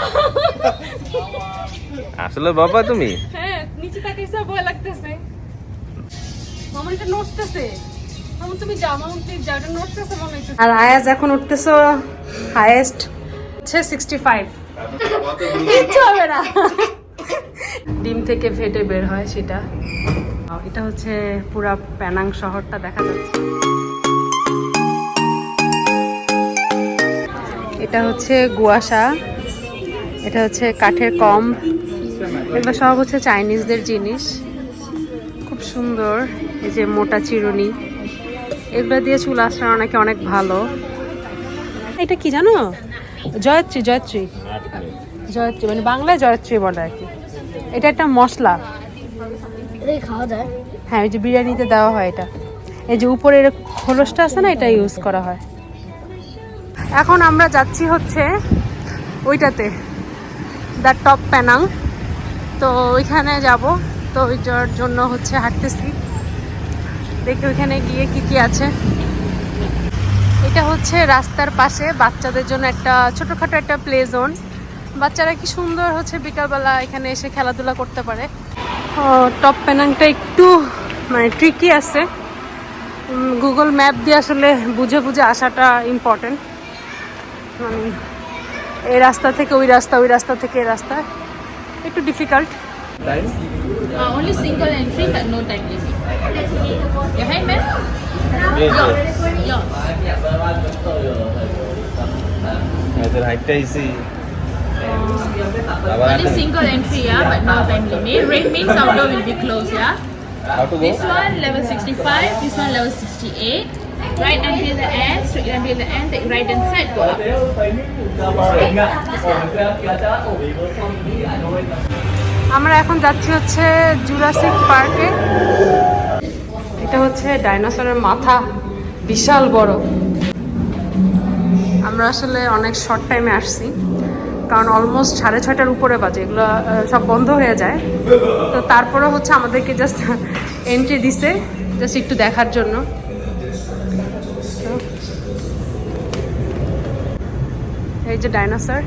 আসলে বাবা তুমি? হ্যাঁ নিচে তাকাইছে ভয় লাগতেছে। মামা এটা নড়তেছে। মামা তুমি যাও মামা প্লিজ যাও এটা নড়তেছে মনে হইতেছে। আর আয়াজ এখন উঠতেছো হাইয়েস্ট হচ্ছে সিক্সটি ফাইভ কিচ্ছু হবে না। ডিম থেকে ফেটে বের হয় সেটা। এটা হচ্ছে পুরা প্যানাং শহরটা দেখা যাচ্ছে। এটা হচ্ছে গুয়াশা। এটা হচ্ছে কাঠের কম। এগুলো সব হচ্ছে চাইনিজদের জিনিস। খুব সুন্দর। এই যে মোটা চিরুনি। এগুলো দিয়ে চুল আসানো নাকি অনেক ভালো। এটা কি জানো? জয়ত্রী জয়ত্রী। জয়ত্রী মানে বাংলায় জয়ত্রী বলে আর কি। এটা একটা মশলা। খাওয়া যায়। হ্যাঁ ওই যে বিরিয়ানিতে দেওয়া হয় এটা। এই যে উপরের খোলসটা আছে না এটা ইউজ করা হয়। এখন আমরা যাচ্ছি হচ্ছে ওইটাতে। দ্য টপ প্যানাং তো ওইখানে যাব। তো ওইটার জন্য হচ্ছে হাঁটতেছি। দেখি ওইখানে গিয়ে কি কি আছে। এটা হচ্ছে রাস্তার পাশে বাচ্চাদের জন্য একটা ছোটোখাটো একটা প্লে জোন বাচ্চারা কি সুন্দর হচ্ছে বিকালবেলা এখানে এসে খেলাধুলা করতে পারে। টপ প্যানাংটা একটু মানে ট্রিকি আছে। গুগল ম্যাপ দিয়ে আসলে বুঝে বুঝে আসাটা ইম্পর্টেন্ট মানে এই রাস্তা থেকে ওই রাস্তা ওই রাস্তা থেকে এই রাস্তা একটু difficult Uh, only single entry, but no time limit. Your hand, ma'am? Yours. এদের হাইটটা ইসি আবার Only single entry, yeah, but no time limit. Red means outdoor will be closed, yeah. how to go This one level 65, this one level 68. Right until the end, straight until the end, take right hand side, go up. আমরা এখন যাচ্ছি হচ্ছে Jurassic পার্কে এটা হচ্ছে ডাইনোসরের মাথা বিশাল বড় আমরা আসলে অনেক শর্ট টাইমে আসছি কারণ অলমোস্ট সাড়ে ছয়টার উপরে বাজে, এগুলো সব বন্ধ হয়ে যায়। তো তারপরে হচ্ছে আমাদেরকে জাস্ট এন্ট্রি দিছে জাস্ট একটু দেখার জন্য। এই যে ডাইনোসর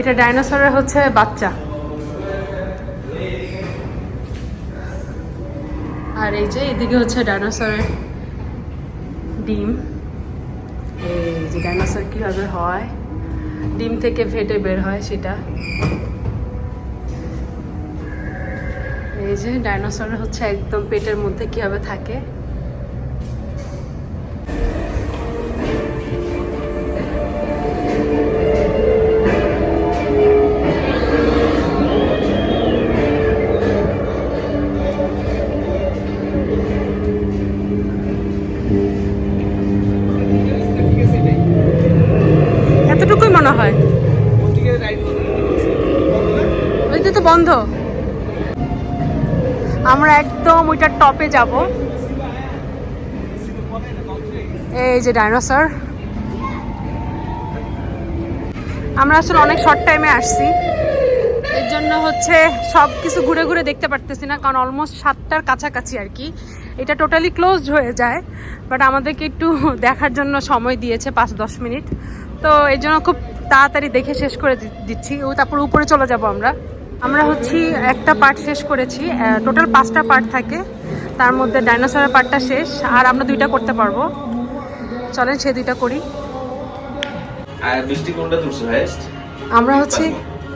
এটা ডাইনোসরের হচ্ছে বাচ্চা। আর এই যে এদিকে হচ্ছে ডাইনোসরের ডিম। এই যে ডাইনোসর কীভাবে হয়, ডিম থেকে ফেটে বের হয় সেটা। এই যে ডাইনোসর হচ্ছে একদম পেটের মধ্যে কীভাবে থাকে একদম ওইটার টপে যাব। এই যে ডাইনোসর। আমরা আসলে অনেক শর্ট টাইমে আসছি। এর জন্য হচ্ছে সব কিছু ঘুরে ঘুরে দেখতে পারতেছি না, কারণ অলমোস্ট সাতটার কাছাকাছি আর কি। এটা টোটালি ক্লোজড হয়ে যায় বাট আমাদেরকে একটু দেখার জন্য সময় দিয়েছে পাঁচ দশ মিনিট। তো এই জন্য খুব তাড়াতাড়ি দেখে শেষ করে দিচ্ছি। ও তারপর উপরে চলে যাব আমরা। আমরা হচ্ছি একটা পার্ট শেষ করেছি টোটাল পাঁচটা পার্ট থাকে। তার মধ্যে ডাইনোসরের পার্টটা শেষ আর আমরা দুইটা করতে পারব। চলেন সে দুইটা করি। আমরা হচ্ছে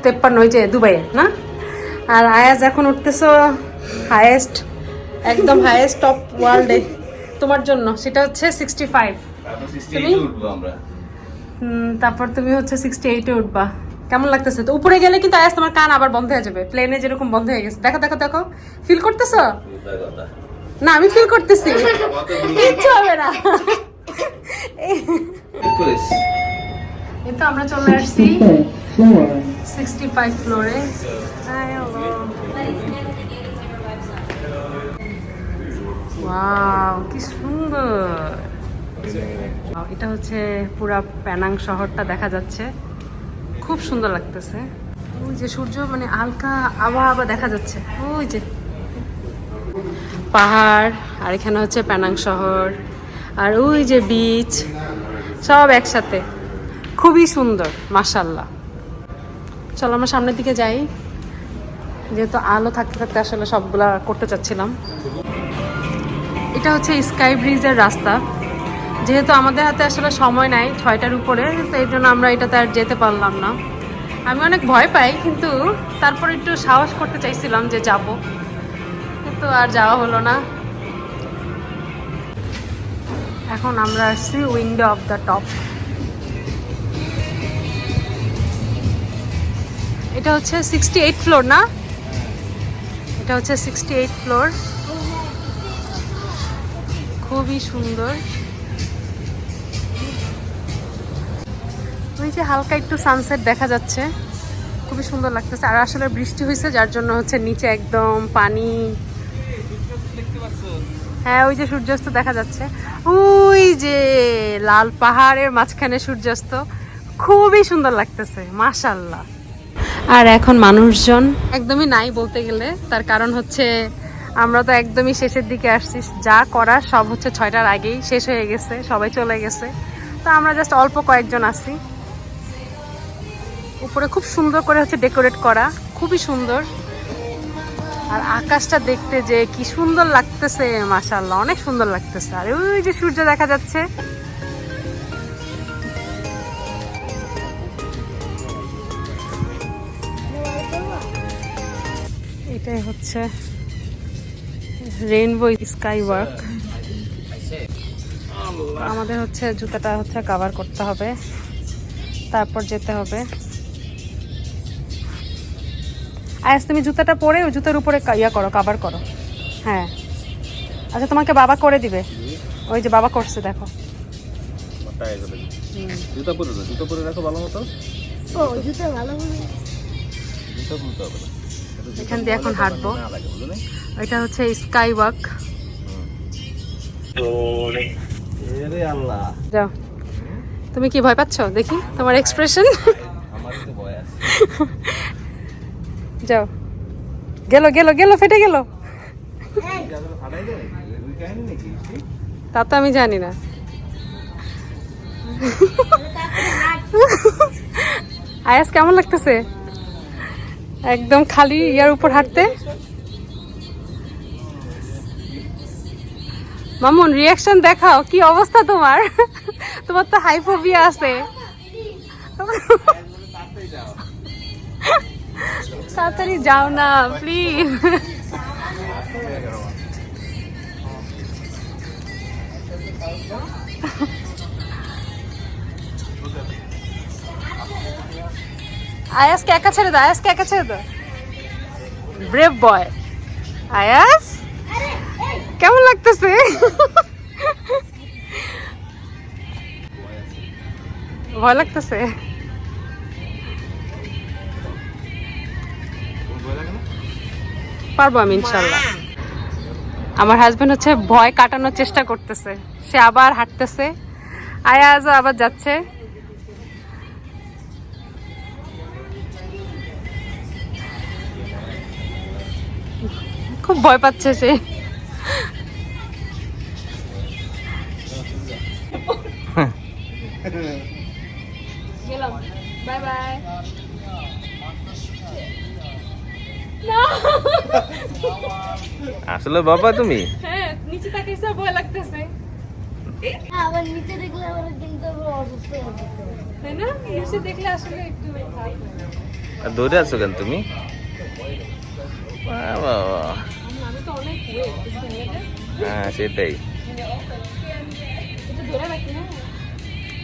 তেপ্পান্ন ওই যে দুবাইয়ে না? আর আয়াজ এখন উঠতেছো হায়েস্ট একদম হায়েস্ট টপ ওয়ার্ল্ডে তোমার জন্য সেটা হচ্ছে সিক্সটি ফাইভ তুমি? তারপর তুমি হচ্ছে সিক্সটি এইটে উঠবা। কেমন লাগতেছে? তো উপরে গেলে কিন্তু আয়াজ তোমার কান আবার বন্ধ হয়ে যাবে। প্লেনে যেরকম বন্ধ হয়ে গেছে। দেখো দেখো দেখো। ফিল করতেছো? না, আমি ফিল করতেছি। কিচ্ছু হবে না। আমরা চলে আসছি সিক্সটি ফাইভ ফ্লোরে কি সুন্দর। এটা হচ্ছে পুরা প্যানাং শহরটা দেখা যাচ্ছে। খুব সুন্দর লাগতেছে। ওই যে সূর্য মানে হালকা আবহাওয়া দেখা যাচ্ছে। ওই যে। পাহাড়, আর এখানে হচ্ছে প্যানাং শহর, আর ওই যে বিচ সব একসাথে। খুবই সুন্দর মাসাল্লাহ চলো আমরা সামনের দিকে যাই। যেহেতু আলো থাকতে থাকতে আসলে সবগুলা করতে চাচ্ছিলাম। এটা হচ্ছে স্কাই ব্রিজের রাস্তা। যেহেতু আমাদের হাতে আসলে সময় নাই ছয়টার উপরে তো এই জন্য আমরা এটাতে আর যেতে পারলাম না। আমি অনেক ভয় পাই, কিন্তু তারপর একটু সাহস করতে চাইছিলাম যে যাব। কিন্তু আর যাওয়া হলো না। এখন আমরা আসছি উইন্ডো অফ দ্য টপ। এটা হচ্ছে সিক্সটি এইট ফ্লোর না? এটা হচ্ছে সিক্সটি এইট ফ্লোর খুবই সুন্দর। ওই যে হালকা একটু সানসেট দেখা যাচ্ছে, খুবই সুন্দর লাগতেছে। আর আসলে বৃষ্টি হয়েছে, যার জন্য হচ্ছে নিচে একদম পানি। হ্যাঁ ওই যে সূর্যাস্ত দেখা যাচ্ছে। ওই যে লাল পাহাড়ের মাঝখানে সূর্যাস্ত, খুবই সুন্দর লাগতেছে মাশাল্লাহ আর এখন মানুষজন একদমই নাই বলতে গেলে, তার কারণ হচ্ছে আমরা তো একদমই শেষের দিকে আসছি। যা করার সব হচ্ছে ছয়টার আগেই শেষ হয়ে গেছে, সবাই চলে গেছে। তো আমরা জাস্ট অল্প কয়েকজন আছি। উপরে খুব সুন্দর করে হচ্ছে ডেকোরেট করা, খুবই সুন্দর। আর আকাশটা দেখতে যে কি সুন্দর লাগতেছে মাশাল্লাহ অনেক সুন্দর লাগতেছে। আর ওই যে সূর্য দেখা যাচ্ছে। এটাই হচ্ছে রেইনবো স্কাই ওয়ার্ক আমাদের হচ্ছে জুতাটা হচ্ছে কভার করতে হবে। তারপর যেতে হবে। আয়াস তুমি জুতাটা পরে ওই জুতার উপরে ইয়া করো কভার করো। হ্যাঁ। আচ্ছা তোমাকে বাবা করে দিবে। ওই যে বাবা করছে দেখো। জুতা পরে জুতা পরে রাখো ভালো মতো। ও জুতো ভালো হবে এখান দিয়ে এখন হাঁটবো। এটা হচ্ছে স্কাই ওয়াক যাও। তুমি কি ভয় পাচ্ছ? দেখি তোমার এক্সপ্রেশন আমার তো ভয় আছে। যাও। গেল গেল গেল, ফেটে গেল। তা তো আমি জানি না। আয়াস, কেমন লাগতেছে? একদম খালি ইয়ার উপর হাঁটতে। মামুন রিয়াকশন দেখাও, কি অবস্থা তোমার? তোমার তো হাইফোবিয়া আছে। তাড়াতাড়ি যাও না প্লিজ আয়াসকে একা ছেড়ে দাও আয়াসকে একা ছেড়ে দাও ব্রেভ বয় আয়াস কেমন লাগতেছে ভয় লাগতেছে পারব আমি ইনশাল্লাহ। আমার হাজবেন্ড হচ্ছে ভয় কাটানোর চেষ্টা করতেছে। সে আবার হাঁটতেছে। আয়াজও আবার যাচ্ছে। খুব ভয় পাচ্ছে সে। গেলাম। Bye bye. আসলে বাবা তুমি? হ্যাঁ নিচে তাকাইছে ভয় লাগতেছে। আবার নিচে দেখলে আবার কিন্তু অসুস্থ হয়ে যেতে হবে। তাই না? নিচে দেখলে আসলে একটু আর দৌড়ে আছো কেন তুমি? হ্যাঁ সেটাই।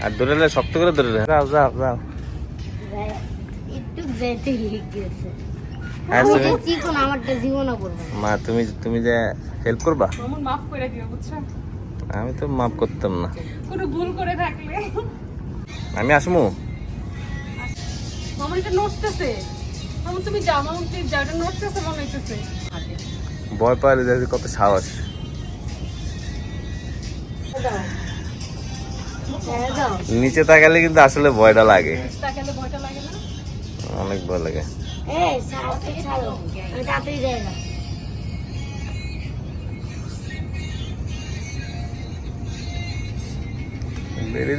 আর ধরে শক্ত করে ধরে। যাও যাও যাও। একটু যেতে গেছে। মা তুমি তুমি যে হেল্প করবা? মাফ করে দিও বুঝছ? আমি তো মাফ করতাম না। কোনো ভুল করে থাকলে। আমি আসমু। মামুন এটা নড়তেছে। মামুন তুমি যাও মামুন প্লিজ যাও এটা নড়তেছে মনে হইতেছে। ভয় পাওয়ালে দেখি কত সাহস। ছেড়ে নিচে তাকালে কিন্তু আসলে ভয়টা লাগে। তাকালে ভয়টা লাগে না? অনেক ভয় লাগে।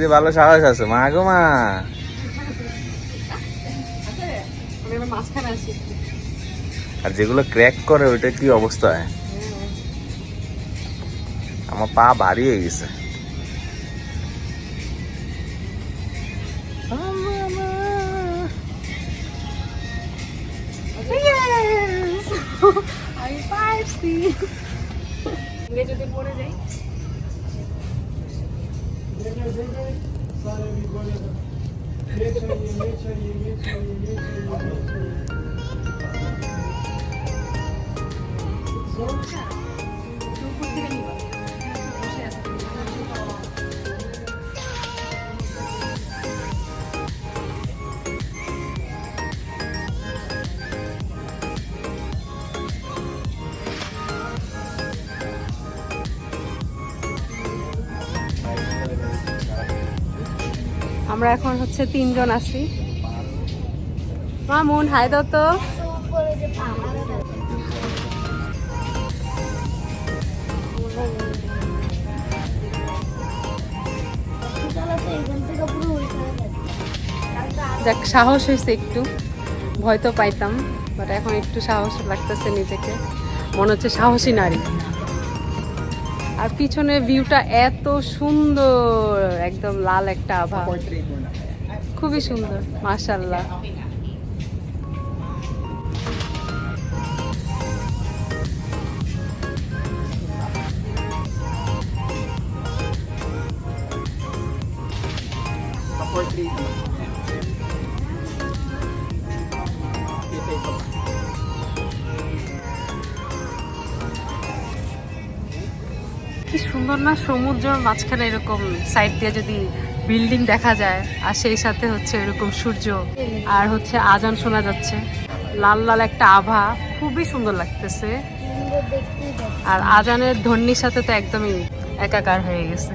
এই ভালো সাহস আছে, মা গো মা। আর যেগুলো ক্র্যাক করে ওইটা কি অবস্থা হয়? আমার পা ভারী হয়ে গেছে। আমি পারছি যদি পড়ে যাই আমরা এখন হচ্ছে তিনজন আছি। মামুন, হাই দাও তো। উপরে যে পাহাড় চালাতে এখান থেকে পুরো ওইখানে যাচ্ছে যাক সাহস হয়েছে একটু। ভয় তো পাইতাম বাট এখন একটু সাহস লাগতেছে নিজেকে। মনে হচ্ছে সাহসী নারী। আর পিছনে ভিউটা এত সুন্দর। একদম লাল একটা আভা। খুবই সুন্দর মাশাল্লাহ কি সুন্দর না সমুদ্রের মাঝখানে এরকম সাইড দিয়ে যদি বিল্ডিং দেখা যায়, আর সেই সাথে হচ্ছে এরকম সূর্য, আর হচ্ছে আজান শোনা যাচ্ছে। লাল লাল একটা আভা, খুবই সুন্দর লাগতেছে। আর আজানের ধ্বনির সাথে তো একদমই একাকার হয়ে গেছে।